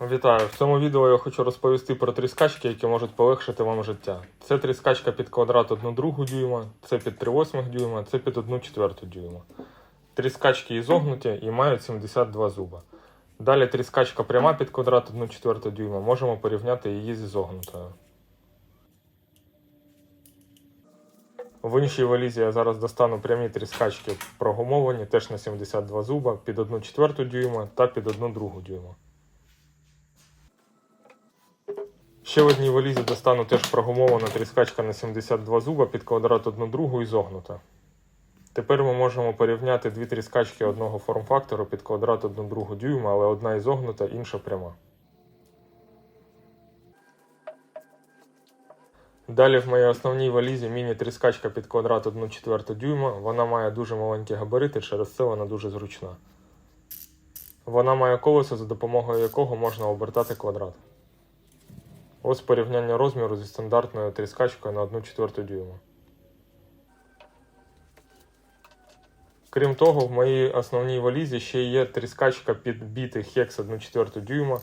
Вітаю! В цьому відео я хочу розповісти про тріскачки, які можуть полегшити вам життя. Це тріскачка під квадрат 1 другу дюйма, це під 3 восьмих дюйма, це під 1 четверту дюйма. Тріскачки ізогнуті і мають 72 зуба. Далі тріскачка пряма під квадрат 1 четверту дюйма, можемо порівняти її з ізогнутою. В іншій валізі я зараз достану прямі тріскачки прогумовані, теж на 72 зуба, під 1 четверту дюйма та під 1 другу дюйма. Ще в одній валізі достану теж прогумована тріскачка на 72 зуба під квадрат 1 другу і зогнута. Тепер ми можемо порівняти дві тріскачки одного форм-фактору під квадрат 1 другу дюйма, але одна ізогнута, інша пряма. Далі в моїй основній валізі міні-тріскачка під квадрат 1 четверту дюйма. Вона має дуже маленькі габарити, через це вона дуже зручна. Вона має колесо, за допомогою якого можна обертати квадрат. Ось порівняння розміру зі стандартною тріскачкою на 1 четверту дюйма. Крім того, в моїй основній валізі ще є тріскачка під бітий хекс 1 четверту дюйма.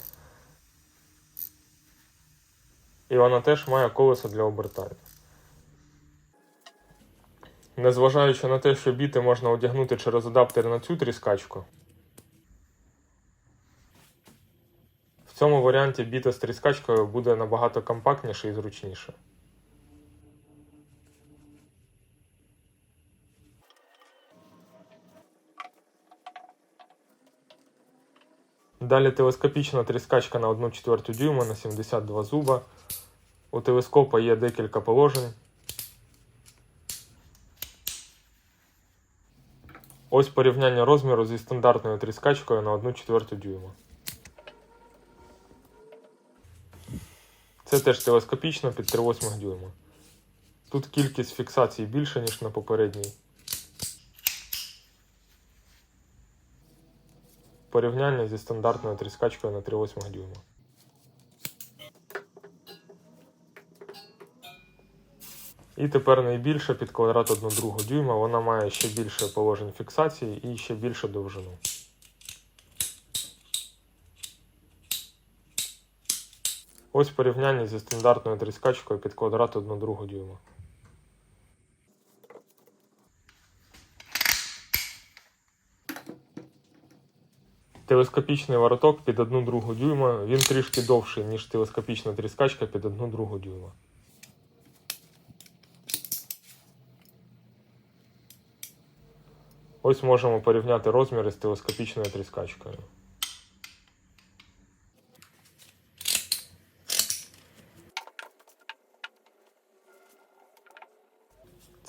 І вона теж має колесо для обертання. Незважаючи на те, що біти можна одягнути через адаптер на цю тріскачку, в цьому варіанті біта з тріскачкою буде набагато компактніше і зручніше. Далі телескопічна тріскачка на 1 четверту дюйма на 72 зуба. У телескопа є декілька положень. Ось порівняння розміру зі стандартною тріскачкою на 1 четверту дюйма. Це теж телескопічно під 3 восьмих дюйма. Тут кількість фіксацій більша, ніж на попередній. Порівняння зі стандартною тріскачкою на 3 восьмих дюйма. І тепер найбільша під квадрат 1 другу дюйма. Вона має ще більше положень фіксації і ще більше довжину. Ось порівняння зі стандартною тріскачкою під квадрат 1 другу дюйма. Телескопічний вороток під 1 другу дюйма. Він трішки довший, ніж телескопічна тріскачка під 1 другу дюйма. Ось можемо порівняти розміри з телескопічною тріскачкою.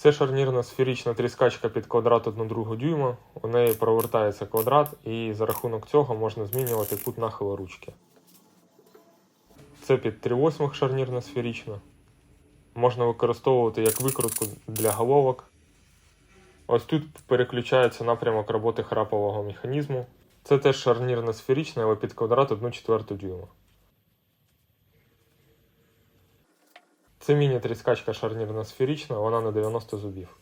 Це шарнірна сферична тріскачка під квадрат 1 другу дюйма. У неї провертається квадрат, і за рахунок цього можна змінювати кут нахилу ручки. Це під 3 восьмих шарнірна сферична. Можна використовувати як викрутку для головок. Ось тут переключається напрямок роботи храпового механізму. Це теж шарнірна сферична, але під квадрат 1 четверту дюйма. Це міні-тріскачка шарнірна сферична, вона на 90 зубів.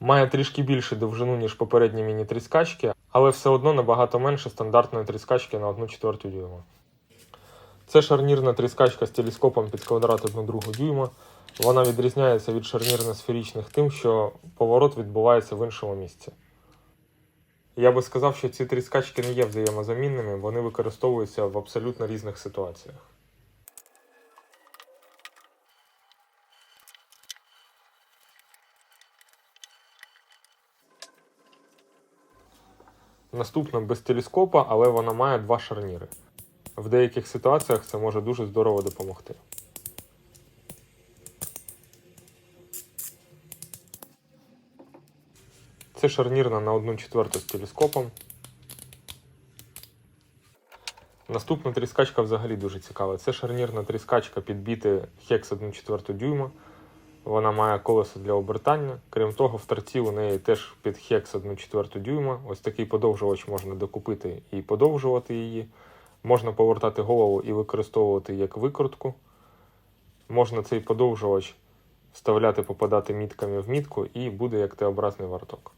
Має трішки більше довжину, ніж попередні міні-тріскачки, але все одно набагато менше стандартної тріскачки на 1 четверту дюйма. Це шарнірна тріскачка з телескопом під квадрат 1 другу дюйма. Вона відрізняється від шарнірно-сферичних тим, що поворот відбувається в іншому місці. Я би сказав, що ці тріскачки не є взаємозамінними, вони використовуються в абсолютно різних ситуаціях. Наступна без телескопа, але вона має два шарніри. В деяких ситуаціях це може дуже здорово допомогти. Це шарнірна на 1 четверту з телескопом. Наступна тріскачка взагалі дуже цікава. Це шарнірна тріскачка під біти Hex 1 четверту дюйма. Вона має колесо для обертання. Крім того, в торці у неї теж під Hex 1 четверту дюйма. Ось такий подовжувач можна докупити і подовжувати її. Можна повертати голову і використовувати як викрутку. Можна цей подовжувач вставляти, попадати мітками в мітку і буде як Т-образний варток.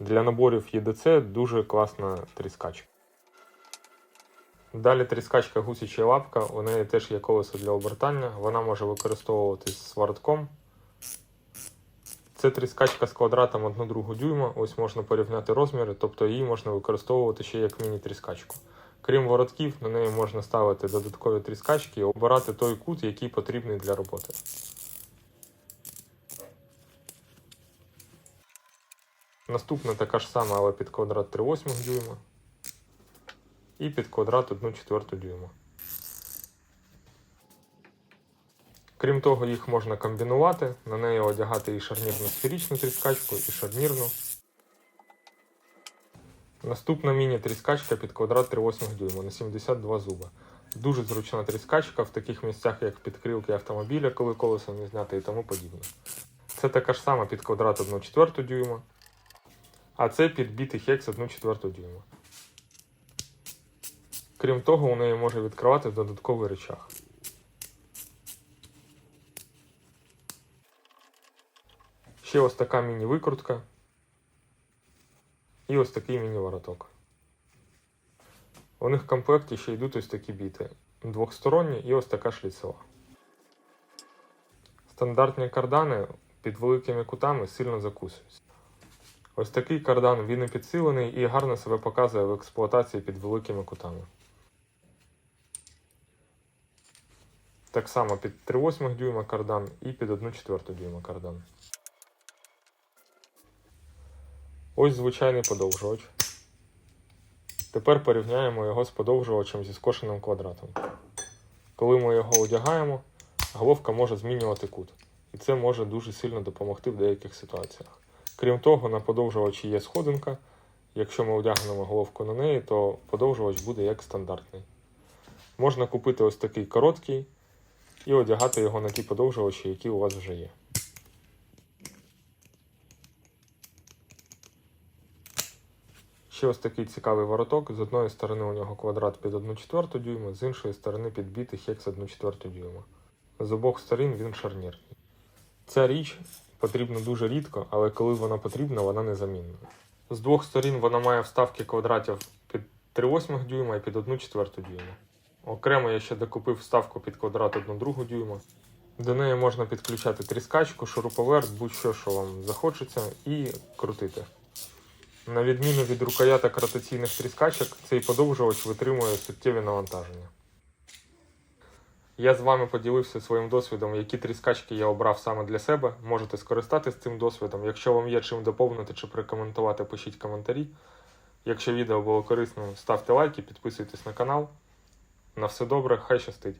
Для наборів ЄДЦ дуже класна тріскачка. Далі тріскачка гусяча лапка, у неї теж є колесо для обертання, вона може використовуватись свартком. Це тріскачка з квадратом 1 другу дюйма, ось можна порівняти розміри, тобто її можна використовувати ще як міні-тріскачку. Крім воротків, на неї можна ставити додаткові тріскачки і обирати той кут, який потрібний для роботи. Наступна така ж сама, але під квадрат 3,8 дюйма і під квадрат 1 четверту дюйма. Крім того, їх можна комбінувати, на неї одягати і шарнірну сферичну тріскачку, і шарнірну. Наступна міні-тріскачка під квадрат 3,8 дюйма на 72 зуба. Дуже зручна тріскачка в таких місцях, як підкрилки автомобіля, коли колесо не зняти і тому подібне. Це така ж сама під квадрат 1 четверту дюйма, а це під бітий хекс 1 четверту дюйма. Крім того, у неї може відкривати додатковий речах. Ще ось така міні-викрутка. І ось такий міні-вороток. У них в комплекті ще йдуть ось такі біти. Двохсторонні і ось така шліцева. Стандартні кардани під великими кутами сильно закусуються. Ось такий кардан він і підсилений і гарно себе показує в експлуатації під великими кутами. Так само під 3,8 дюйма кардан і під 1,4 дюйма кардан. Ось звичайний подовжувач. Тепер порівняємо його з подовжувачем зі скошеним квадратом. Коли ми його одягаємо, головка може змінювати кут. І це може дуже сильно допомогти в деяких ситуаціях. Крім того, на подовжувачі є сходинка. Якщо ми одягнемо головку на неї, то подовжувач буде як стандартний. Можна купити ось такий короткий і одягати його на ті подовжувачі, які у вас вже є. Ще ось такий цікавий вороток. З одної сторони у нього квадрат під 1 четверту дюйма, з іншої сторони підбитий хекс 1 четверту дюйма. З обох сторін він шарнірний. Ця річ потрібна дуже рідко, але коли вона потрібна, вона незамінна. З двох сторін вона має вставки квадратів під 3,8 дюйма і під 1 четверту дюйма. Окремо я ще докупив вставку під квадрат 1 другу дюйма. До неї можна підключати тріскачку, шуруповерт, будь-що, що вам захочеться, і крутити. На відміну від рукояток ротаційних тріскачок, цей подовжувач витримує суттєві навантаження. Я з вами поділився своїм досвідом, які тріскачки я обрав саме для себе. Можете скористатись цим досвідом. Якщо вам є чим доповнити чи прокоментувати, пишіть коментарі. Якщо відео було корисним, ставте лайки, підписуйтесь на канал. На все добре, хай щастить!